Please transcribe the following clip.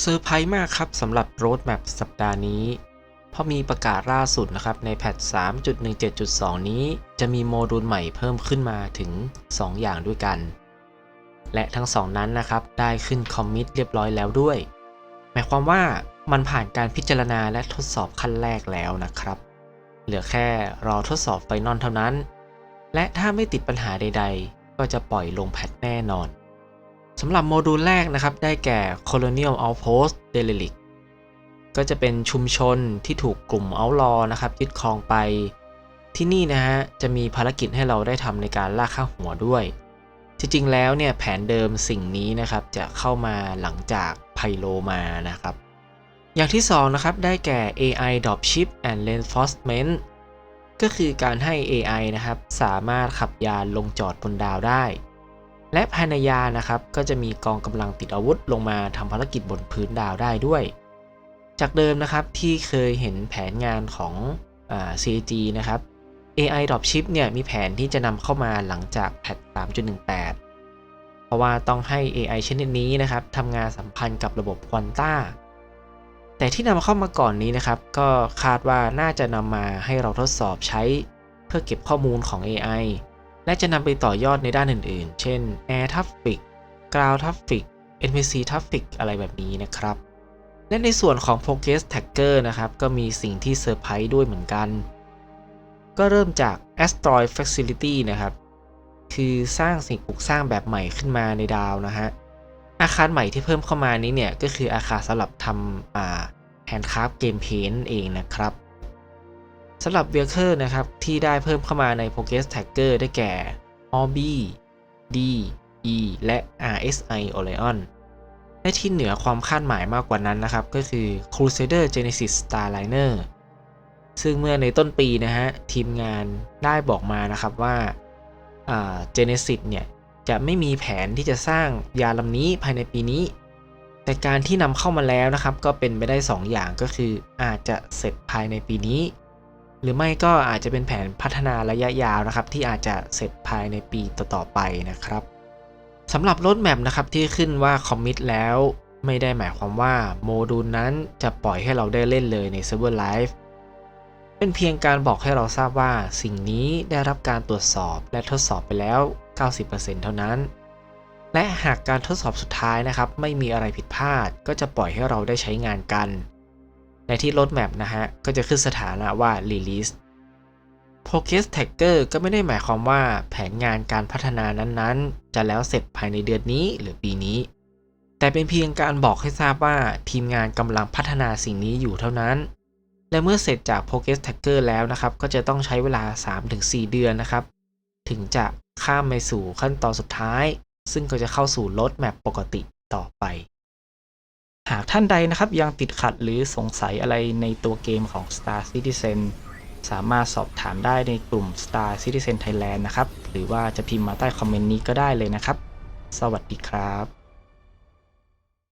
เซอร์ไพรส์มากครับสำหรับโรดแม p สัปดาห์นี้ เพราะมีประกาศล่าสุดนะครับในแพท 3.17.2 นี้ จะมีโมดูลใหม่เพิ่มขึ้นมาถึง 2 อย่างด้วยกัน และทั้งสองนั้นนะครับ ได้ขึ้นคอมมิตเรียบร้อยแล้วด้วย หมายความว่ามันผ่านการพิจารณาและทดสอบขั้นแรกแล้วนะครับ เหลือแค่รอทดสอบไฟนอลเท่านั้น และถ้าไม่ติดปัญหาใด ๆ ก็จะปล่อยลงแพทแน่นอน สำหรับโมดูลแรกนะครับ ได้แก่ Colonial Outpost Derelict ก็จะเป็นชุมชนที่ถูกกลุ่มเอาลอนะครับยึดครองไป ที่นี่นะฮะ จะมีภารกิจให้เราได้ทำในการล่าข้าหัวด้วย จริงๆแล้วเนี่ยแผนเดิมสิ่งนี้นะครับ จะเข้ามาหลังจากไพโลมานะครับ อย่างที่ 2 นะครับ ได้แก่ AI Dropship and Reinforcement ก็คือการให้ AI นะครับ สามารถขับยานลงจอดบนดาวได้ และภายในยานะครับก็จะมีกองกำลังติดอาวุธลงมาทำภารกิจบนพื้นดาวได้ด้วย จากเดิมนะครับที่เคยเห็นแผนงานของอ CG นะครับ AI Dropship เนี่ยมีแผนที่จะนำเข้ามาหลังจากแพท 3.18 เพราะว่าต้องให้ AI ชนิดนี้นะครับทำงานสัมพันธ์กับระบบควอนต้า แต่ที่นำเข้ามาก่อนนี้นะครับ ก็คาดว่าน่าจะนำมาให้เราทดสอบใช้เพื่อเก็บข้อมูลของ AI และจะนำไปต่อยอดในด้านอื่นๆ เช่น Air Traffic Ground Traffic NPC Traffic อะไรแบบนี้นะครับ และในส่วนของ Progress Tagger นะครับ ก็มีสิ่งที่เซอร์ไพรส์ด้วยเหมือนกัน ก็เริ่มจาก Asteroid Facility นะครับ คือสร้างสิ่งปลูกสร้างแบบใหม่ขึ้นมาในดาวนะฮะ อาคารใหม่ที่เพิ่มเข้ามานี้เนี่ย ก็คืออาคารสำหรับทำแฮนด์คราฟเกมเพนเองนะครับ สำหรับเว h เคอร์นะครับ ที่ได้เพิ่มเข้ามาใน Progress Tagger ได้แก่ Orbi D E และ RSI Orion และที่เหนือความคาดหมายมากกว่านั้นนะครับ ก็คือ Crusader Genesis Starliner ซึ่งเมื่อในต้นปีนะฮะ ทีมงานได้บอกมานะครับว่าอ่า Genesis เนี่ย จะไม่มีแผนที่จะสร้างยานลำนี้ภายในปีนี้ แต่การที่นำเข้ามาแล้วนะครับ ก็เป็นไปได้ 2อย่างก็คืออาจจะเสร็จภายในปีนี้ หรือไม่ก็อาจจะเป็นแผนพัฒนาระยะยาวนะครับ ที่อาจจะเสร็จภายในปีต่อๆไปนะครับสำหรับรถแมพนะครับที่ขึ้นว่าคอมมิตแล้วไม่ได้หมายความว่าโมดูลนั้นจะปล่อยให้เราได้เล่นเลยในเซิร์ฟเวอร์ไลฟ์เป็นเพียงการบอกให้เราทราบว่าสิ่งนี้ได้รับการตรวจสอบและทดสอบไปแล้ว 90%เท่านั้น และหากการทดสอบสุดท้ายนะครับ ไม่มีอะไรผิดพลาดก็จะปล่อยให้เราได้ใช้งานกัน ในที่รถแมพนะฮะ ก็จะขึ้นสถานะว่า Release Progress Tagger ก็ไม่ได้หมายความว่าแผนงานการพัฒนานั้นๆ จะแล้วเสร็จภายในเดือนนี้หรือปีนี้ แต่เป็นเพียงการบอกให้ทราบว่าทีมงานกำลังพัฒนาสิ่งนี้อยู่เท่านั้น และเมื่อเสร็จจาก Progress Tagger แล้วนะครับ ก็จะต้องใช้เวลา 3-4 เดือนนะครับ ถึงจะข้ามไปสู่ขั้นตอนสุดท้าย ซึ่งก็จะเข้าสู่รถแมปปกติต่อไป หากท่านใดนะครับยังติดขัดหรือสงสัยอะไรในตัวเกมของ Star Citizen สามารถสอบถามได้ในกลุ่ม Star Citizen Thailand นะครับ หรือว่าจะพิมพ์มาใต้คอมเมนต์นี้ก็ได้เลยนะครับ สวัสดีครับ